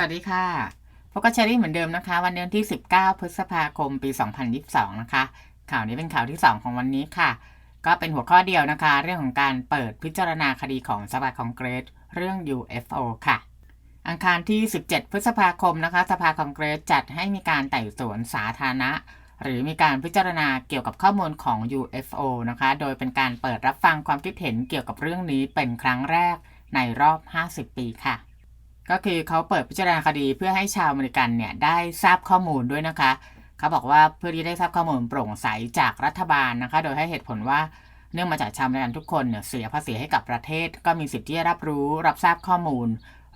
สวัสดีค่ะพบกับเชอรี่เหมือนเดิมนะคะ วันนี้วันที่ 19 พฤษภาคม ปี 2022 นะคะ ข่าวนี้เป็นข่าวที่ 2 ของวันนี้ค่ะ ก็เป็นหัวข้อเดียวนะคะ เรื่องของการเปิดพิจารณาคดีของสภาคองเกรส เรื่อง UFO ค่ะ อังคารที่ 17 พฤษภาคมนะคะสภาคองเกรสจัดให้มีการไต่สวนสาธารณะ หรือมีการพิจารณาเกี่ยวกับข้อมูลของ UFO นะคะ โดยเป็นการเปิดรับฟังความคิดเห็นเกี่ยวกับเรื่องนี้เป็นครั้งแรกในรอบ 50 ปีค่ะ ก็คือเขาเปิดพิจารณาคดีเพื่อให้ชาวอเมริกันเนี่ยได้ทราบข้อมูลด้วยนะคะเขาบอกว่าเพื่อที่ได้ทราบข้อมูลโปร่งใสจากรัฐบาลนะคะ โดยให้เหตุผลว่าเนื่องมาจากชาวอเมริกันทุกคนเนี่ยเสียภาษีให้กับประเทศ ก็มีสิทธิ์ที่จะรับรู้รับทราบข้อมูล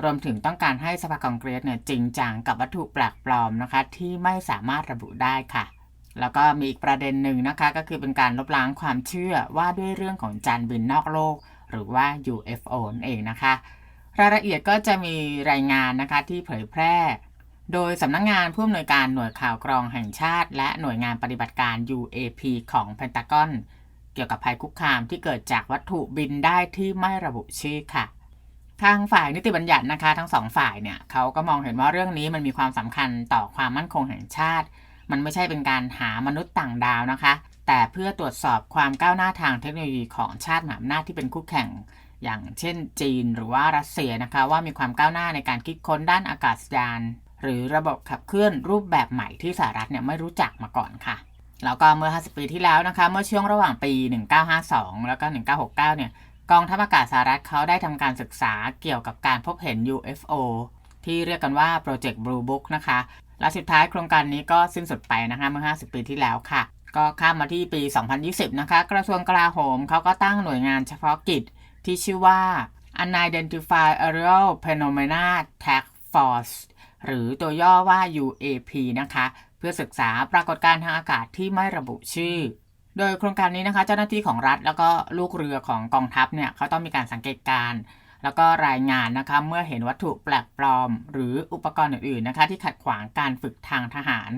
รวมถึงต้องการให้สภาคองเกรสเนี่ยจริงจังกับวัตถุแปลกปลอมนะคะ ที่ไม่สามารถระบุได้ค่ะ แล้วก็มีอีกประเด็นหนึ่งนะคะ ก็คือเป็นการลบล้างความเชื่อว่าด้วยเรื่องของจานบินนอกโลก หรือว่า UFO นั่นเองนะคะ รายละเอียดก็จะมีรายงานนะคะที่เผยแพร่ โดยสำนักงงานผู้อำนวยการหน่วยข่าวกรองแห่งชาติ และหน่วยงานปฏิบัติการ UAP ของเพนตากอนเกี่ยวกับภัยคุกคามที่เกิดจากวัตถุบินได้ที่ไม่ระบุชื่อค่ะ ทางฝ่ายนิติบัญญัตินะคะ ทั้งสองฝ่ายเนี่ยเขาก็มองเห็นว่าเรื่องนี้มันมีความสำคัญต่อความมั่นคงแห่งชาติ มันไม่ใช่เป็นการหามนุษย์ต่างดาวนะคะ แต่เพื่อตรวจสอบความก้าวหน้าทางเทคโนโลยีของชาติมหาอำนาจที่เป็นคู่แข่ง อย่างเช่นจีนหรือว่ารัสเซียนะคะว่ามีความก้าวหน้าในการคิดค้นด้านอากาศยาน หรือระบบขับเคลื่อนรูปแบบใหม่ที่สหรัฐเนี่ยไม่รู้จักมาก่อนค่ะแล้วก็เมื่อ 50 ปีที่แล้วนะคะ เมื่อช่วงระหว่างปี 1952 แล้วก็ 1969 เนี่ย กองทัพอากาศสหรัฐเขาได้ทำการศึกษาเกี่ยวกับการพบเห็น UFO ที่เรียกกันว่า Project Blue Book นะคะ และสุดท้ายโครงการนี้ก็สิ้นสุดไปนะคะ เมื่อ 50 ปีที่แล้วค่ะ ก็ข้ามมาที่ปี 2020 นะคะ กระทรวงกลาโหมเขาก็ตั้งหน่วยงานเฉพาะกิจ ที่ชื่อว่า Unidentified Aerial Phenomena Task Force หรือตัวย่อว่า UAP นะคะ เพื่อศึกษาปรากฏการณ์ทางอากาศที่ไม่ระบุชื่อ โดยโครงการนี้นะคะเจ้าหน้าที่ของรัฐ แล้วก็ลูกเรือของกองทัพเนี่ยเขาต้องมีการสังเกตการแล้วก็รายงานนะคะเมื่อเห็นวัตถุแปลกปลอม หรืออุปกรณ์อื่นๆนะคะที่ขัดขวางการฝึกทางทหาร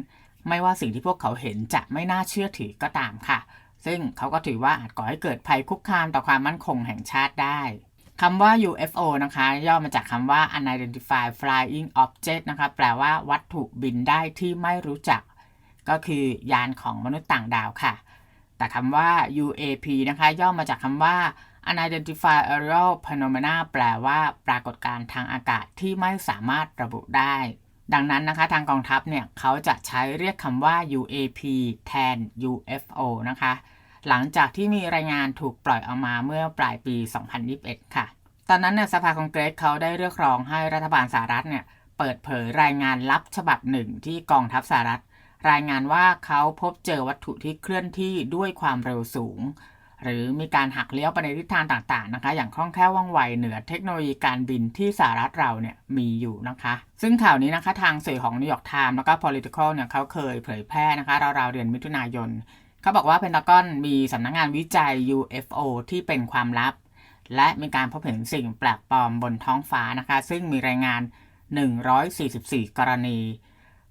ไม่ว่าสิ่งที่พวกเขาเห็นจะไม่น่าเชื่อถือก็ตามค่ะ ซึ่งเขาก็ถือว่าอาจก่อให้เกิดภัยคุกคามต่อความมั่นคงแห่งชาติได้คำว่า UFO นะคะ ย่อมาจากคำว่า Unidentified Flying Object นะคะแปลว่าวัตถุบินได้ที่ไม่รู้จัก ก็คือยานของมนุษย์ต่างดาวค่ะ แต่คำว่า UAP นะคะ ย่อมาจากคำว่า Unidentified Aerial Phenomena แปลว่าปรากฏการณ์ทางอากาศที่ไม่สามารถระบุได้ ดังนั้นนะคะทางกองทัพเนี่ยเขาจะใช้เรียกคำว่า UAP แทน UFO นะคะ หลังจากที่มีรายงานถูกปล่อยออกมาเมื่อปลายปี 2021 ค่ะ ตอนนั้นเนี่ยสภาคองเกรสเขาได้เรียกร้องให้รัฐบาลสหรัฐเนี่ยเปิดเผยรายงานลับฉบับหนึ่งที่กองทัพสหรัฐ รายงานว่าเขาพบเจอวัตถุที่เคลื่อนที่ด้วยความเร็วสูง หรือมีการหักเลี้ยวไปในทิศทางต่างๆนะคะ อย่างคล่องแคล่วว่องไวเหนือเทคโนโลยีการบินที่สหรัฐเราเนี่ยมีอยู่นะคะ ซึ่งข่าวนี้นะคะทางสื่อของนิวยอร์กไทม์แล้วก็ political เนี่ยเขาเคยเผยแพร่นะคะราวๆเดือนมิถุนายน เขาบอกว่าเพนทากอนมีสำนักงงานวิจัย UFO ที่เป็นความลับ และมีการพบเห็นสิ่งแปลกปลอมบนท้องฟ้านะคะ ซึ่งมีรายงาน 144 กรณี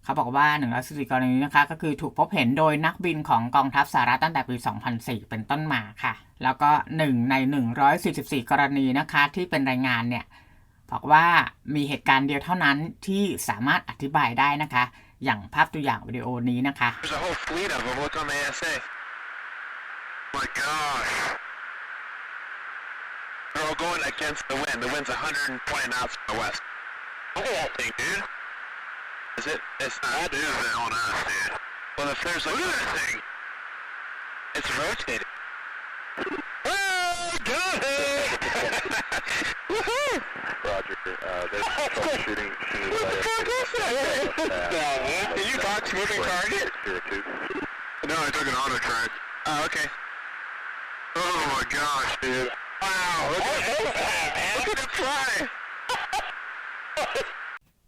เขาบอกว่า 144 กรณีนะคะ ก็คือถูกพบเห็นโดยนักบินของกองทัพสหรัฐตั้งแต่ปี 2004 เป็นต้นมาค่ะ แล้วก็ 1 ใน 144 กรณีนะคะที่เป็นรายงานเนี่ยบอกว่ามีเหตุการณ์เดียวเท่านั้นที่สามารถอธิบายได้นะคะอย่างภาพตัวอย่างวิดีโอนี้นะคะ There's a whole fleet of them. Look on the ASA. My gosh. They're all going against the wind. The wind's 120 knots from the west. Look at that thing, dude. Is it? It's not. That is on us, dude. Well, if there's like... Look at that thing. It's rotating. Oh, got it! Woohoo! Roger. Uh, they're troubleshooting. What the fuck is that? No, what? Did you box moving target? Here too. No, I took an auto track. Oh, okay. Oh my gosh, dude. Wow, look at, look at it fly.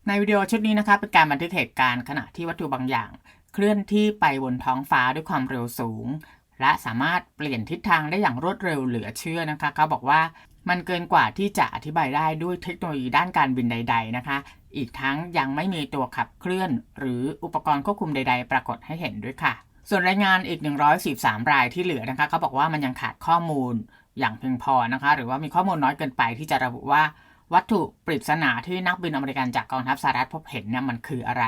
ในวิดีโอชุดนี้นะคะเป็นการบันทึกเหตุการณ์ขณะที่วัตถุบางอย่าง เคลื่อนที่ไปบนท้องฟ้าด้วยความเร็วสูง และสามารถเปลี่ยนทิศทางได้อย่างรวดเร็วเหลือเชื่อนะคะเขาบอกว่า มันเกินกว่าที่จะอธิบายได้ด้วยเทคโนโลยีด้านการบินใด ๆ นะคะ อีกทั้งยังไม่มีตัวขับเคลื่อน หรืออุปกรณ์ควบคุมใด ๆ ปรากฏให้เห็นด้วยค่ะ ส่วนรายงานอีก 143 รายที่เหลือนะคะเขาบอกว่ามันยังขาดข้อมูลอย่างเพียงพอนะคะ หรือว่ามีข้อมูลน้อยเกินไปที่จะระบุว่า วัตถุปริศนาที่นักบินอเมริกันจากกองทัพสหรัฐพบเห็นเนี่ยมันคืออะไร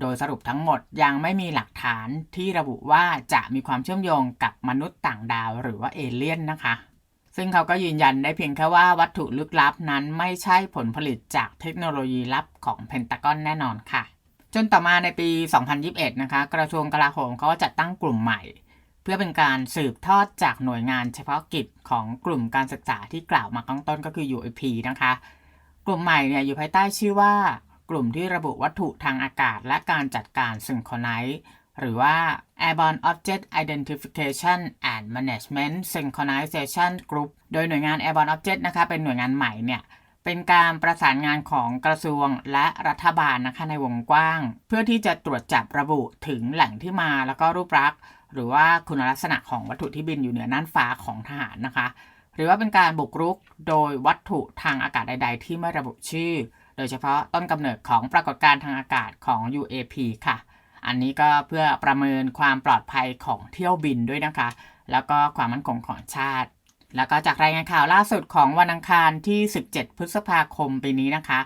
โดยสรุปทั้งหมดยังไม่มีหลักฐานที่ระบุว่าจะมีความเชื่อมโยงกับมนุษย์ต่างดาวหรือว่าเอเลี่ยนนะคะ ซึ่งเขาก็ยืนยันได้เพียงแค่ว่าวัตถุลึกลับนั้นไม่ใช่ผลผลิตจากเทคโนโลยีลับของเพนตากอนแน่นอนค่ะ จนต่อมาในปี 2021 นะคะ กระทรวงกลาโหมเขาก็จัดตั้งกลุ่มใหม่ เพื่อเป็นการสืบทอดจากหน่วยงานเฉพาะกิจของกลุ่มการศึกษาที่กล่าวมาข้างต้นก็คือ UAP นะคะ กลุ่มใหม่เนี่ยอยู่ภายใต้ชื่อว่ากลุ่มที่ระบุวัตถุทางอากาศและการจัดการ Synchronize หรือว่า Airborne Object Identification and Management Synchronization Group โดยหน่วยงาน Airborne Object นะคะเป็นหน่วยงานใหม่เนี่ยเป็นการประสานงานของกระทรวงและรัฐบาลนะคะในวงกว้าง เพื่อที่จะตรวจจับระบุถึงแหล่งที่มาแล้วก็รูปลักษณ์ หรือว่าคุณลักษณะของวัตถุที่บินอยู่เหนือน่านฟ้าของทหารนะคะ หรือว่าเป็นการบุกรุกโดยวัตถุทางอากาศใด ๆ ที่ไม่ระบุชื่อ โดยเฉพาะต้นกำเนิดของปรากฏการณ์ทางอากาศของ UAP ค่ะ อันนี้ก็เพื่อประเมินความปลอดภัยของเที่ยวบินด้วยนะคะ แล้วก็ความมั่นคงของชาติ แล้วก็จากรายงานข่าวล่าสุดของวันอังคารที่ 17 พฤษภาคมปีนี้นะคะ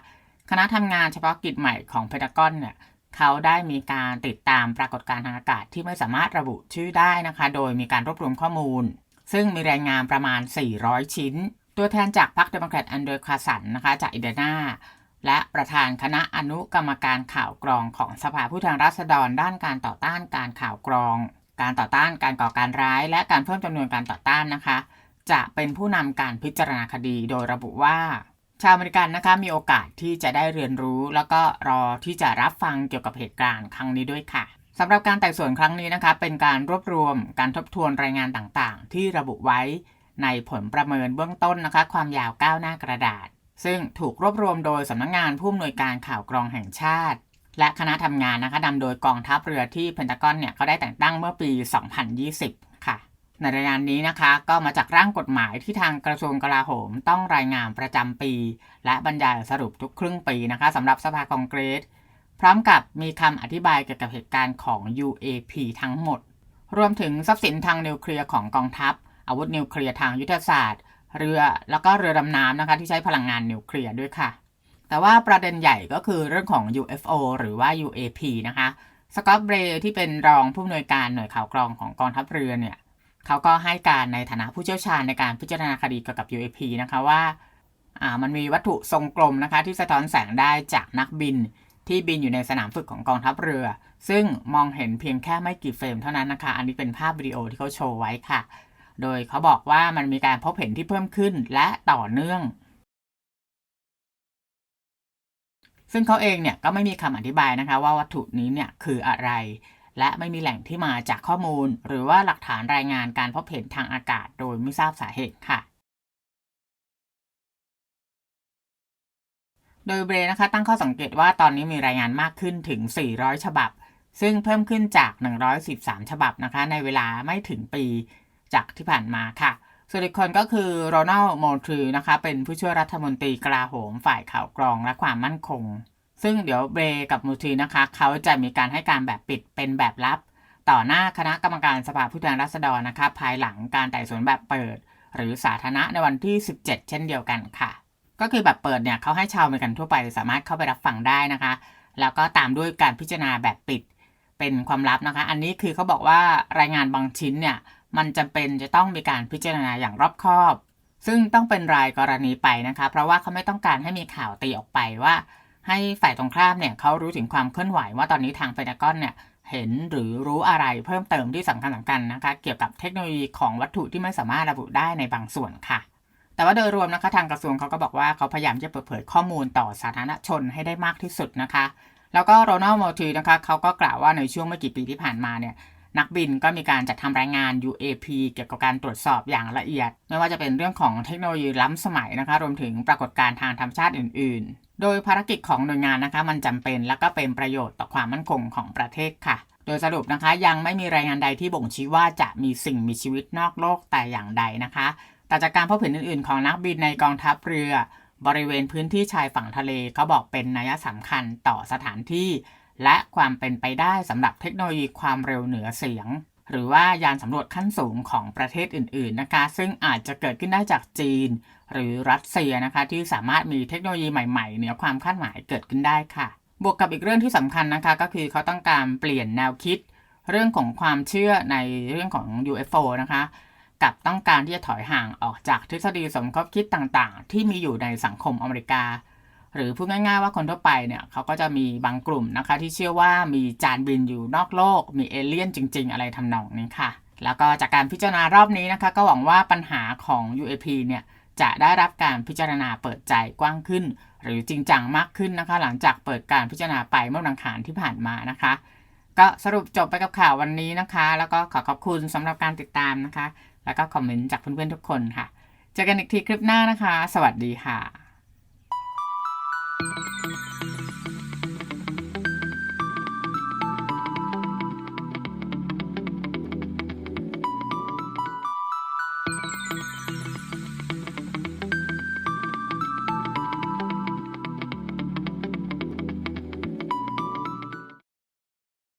คณะทำงานเฉพาะกิจใหม่ของเพนทากอนเนี่ยเขาได้มีการติดตามปรากฏการณ์ทางอากาศที่ไม่สามารถระบุชื่อได้นะคะ โดยมีการรวบรวมข้อมูล ซึ่งมีรายงานประมาณ 400 ชิ้น ตัวแทนจากพรรคเดโมแครตแอนเดรคาสันนะคะ จากอินเดียนา และประธานคณะอนุกรรมการข่าวกรองของสภาผู้แทนราษฎรด้านการต่อต้านการข่าวกรอง การต่อต้านการก่อการร้าย และการเพิ่มจำนวนการต่อต้านนะคะ จะเป็นผู้นำการพิจารณาคดีโดยระบุว่า ชาวอเมริกันนะคะมีโอกาสที่จะได้เรียนรู้ แล้วก็รอที่จะรับฟังเกี่ยวกับเหตุการณ์ครั้งนี้ด้วยค่ะสำหรับการไต่สวนครั้งนี้นะคะเป็นการรวบรวมการทบทวนรายงานต่างๆ ที่ระบุไว้ในผลประเมินเบื้องต้นนะคะ ความยาว9หน้ากระดาษ ซึ่งถูกรวบรวมโดยสำนักงงานผู้อำนวยการข่าวกรองแห่งชาติ และคณะทำงานนะคะนำโดยกองทัพเรือที่เพนทากอนเนี่ยเขาได้แต่งตั้งเมื่อปี 2020 ค่ะ ในรายงานนี้นะคะก็มาจากร่างกฎหมายที่ทางกระทรวงกลาโหมต้องรายงานประจำปี และบรรยายสรุปทุกครึ่งปีนะคะสำหรับสภาคองเกรส พร้อมกับมีคำอธิบายเกี่ยวกับเหตุการณ์ของ UAP ทั้งหมด รวมถึงทรัพย์สินทางนิวเคลียร์ของกองทัพ อาวุธนิวเคลียร์ทางยุทธศาสตร์ เรือแล้วก็เรือดำน้ำนะคะที่ใช้พลังงานนิวเคลียร์ด้วยค่ะ แต่ว่าประเด็นใหญ่ก็คือเรื่องของ UFO หรือว่า UAP นะคะสกอตเบรย์ที่เป็นรองผู้อำนวยการหน่วยข่าวกรองของกองทัพเรือเนี่ยเขาก็ให้การในฐานะผู้เชี่ยวชาญในการพิจารณาคดีเกี่ยวกับ UAP นะคะว่าอ่ามันมีวัตถุทรงกลมนะคะที่สะท้อนแสงได้จากนักบินที่บินอยู่ในสนามฝึกของกองทัพเรือ ซึ่งมองเห็นเพียงแค่ไม่กี่เฟรมเท่านั้นนะคะ อันนี้เป็นภาพวิดีโอที่เขาโชว์ไว้ค่ะ โดยเขาบอกว่ามันมีการพบเห็นที่เพิ่มขึ้นและต่อเนื่อง ซึ่งเขาเองเนี่ยก็ไม่มีคำอธิบายนะคะว่าวัตถุนี้เนี่ยคืออะไร และไม่มีแหล่งที่มาจากข้อมูล หรือว่าหลักฐานรายงานการพบเห็นทางอากาศโดยไม่ทราบสาเหตุค่ะโดยเบรนะคะตั้งข้อสังเกตว่าตอนนี้มีรายงานมากขึ้นถึง 400 ฉบับ ซึ่งเพิ่มขึ้นจาก 113 ฉบับนะคะ ในเวลาไม่ถึงปี จากที่ผ่านมาค่ะ ส่วนอีกคนก็คือโรนัลโมทรีนะคะ เป็นผู้ช่วยรัฐมนตรีกลาโหมฝ่ายข่าวกรองและความมั่นคง ซึ่งเดี๋ยวเบรกับมูทรีนะคะ เขาจะมีการให้การแบบปิดเป็นแบบลับ ต่อหน้าคณะกรรมการสภาผู้แทนราษฎรนะคะ ภายหลังการไต่สวนแบบเปิด หรือสาธารณะในวันที่ 17 เช่นเดียวกันค่ะ ก็คือแบบเปิดเนี่ยเขาให้ชาวอเมริกันทั่วไปสามารถเข้าไปรับฟังได้นะคะ แล้วก็ตามด้วยการพิจารณาแบบปิดเป็นความลับนะคะ อันนี้คือเขาบอกว่ารายงานบางชิ้นเนี่ย มันจำเป็นจะต้องมีการพิจารณาอย่างรอบคอบ ซึ่งต้องเป็นรายกรณีไปนะคะ เพราะว่าเขาไม่ต้องการให้มีข่าวตีออกไปว่า ให้ฝ่ายตรงข้ามเนี่ยเขารู้ถึงความเคลื่อนไหวว่าตอนนี้ทางเพนากอนเนี่ยเห็นหรือรู้อะไรเพิ่มเติมที่สำคัญสำคัญนะคะ เกี่ยวกับเทคโนโลยีของวัตถุที่ไม่สามารถระบุได้ในบางส่วนค่ะ แต่ว่าโดยรวมนะคะทางกระทรวงเขาก็บอกว่าเขาพยายามจะเปิดเผยข้อมูลต่อสาธารณชนให้ได้มากที่สุดนะคะ แล้วก็โรนัลด์โมทีนะคะเขาก็กล่าวว่าในช่วงไม่กี่ปีที่ผ่านมาเนี่ย นักบินก็มีการจัดทำรายงาน UAP เกี่ยวกับการตรวจสอบอย่างละเอียด ไม่ว่าจะเป็นเรื่องของเทคโนโลยีล้ำสมัยนะคะรวมถึงปรากฏการณ์ทางธรรมชาติอื่น ๆ โดยภารกิจของหน่วยงานนะคะมันจำเป็นและก็เป็นประโยชน์ต่อความมั่นคงของประเทศค่ะ โดยสรุปนะคะยังไม่มีรายงานใดที่บ่งชี้ว่าจะมีสิ่งมีชีวิตนอกโลกแต่อย่างใดนะคะ แต่จากการพบเห็นอื่น ๆ ของนักบินในกองทัพเรือบริเวณพื้นที่ชายฝั่งทะเลเขาบอกเป็นนัยสำคัญต่อสถานที่ และความเป็นไปได้สำหรับเทคโนโลยีความเร็วเหนือเสียง หรือว่ายานสำรวจขั้นสูงของประเทศอื่น ๆนะคะ ซึ่งอาจจะเกิดขึ้นได้จากจีน หรือรัสเซียนะคะ ที่สามารถมีเทคโนโลยีใหม่ๆ เหนือความคาดหมายเกิดขึ้นได้ค่ะ บวกกับอีกเรื่องที่สำคัญนะคะก็คือเขาต้องการเปลี่ยนแนวคิด เรื่องของความเชื่อในเรื่องของ UFO นะคะกับต้องการที่จะถอยห่างออกจากทฤษฎีสมคบคิดต่างๆ ที่มีอยู่ในสังคมอเมริกา หรือพูดง่ายๆว่าคนทั่วไปเนี่ยเขาก็จะมีบางกลุ่มนะคะ ที่เชื่อว่ามีจานบินอยู่นอกโลก มีเอเลี่ยนจริง ๆ อะไรทำนองนี้ค่ะ แล้วก็จากการพิจารณารอบนี้นะคะ ก็หวังว่าปัญหาของ UAP เนี่ยจะได้รับการพิจารณาเปิดใจกว้างขึ้น หรือจริงจังมากขึ้นนะคะ หลังจากเปิดการพิจารณาไปเมื่อวันอังคารที่ผ่านมานะคะ ก็สรุปจบไปกับข่าววันนี้นะคะ แล้วก็ขอขอบคุณสำหรับการติดตามนะคะ แล้วก็คอมเมนต์จากเพื่อนๆทุกคนค่ะ เจอกันอีกทีคลิปหน้านะคะ สวัสดีค่ะ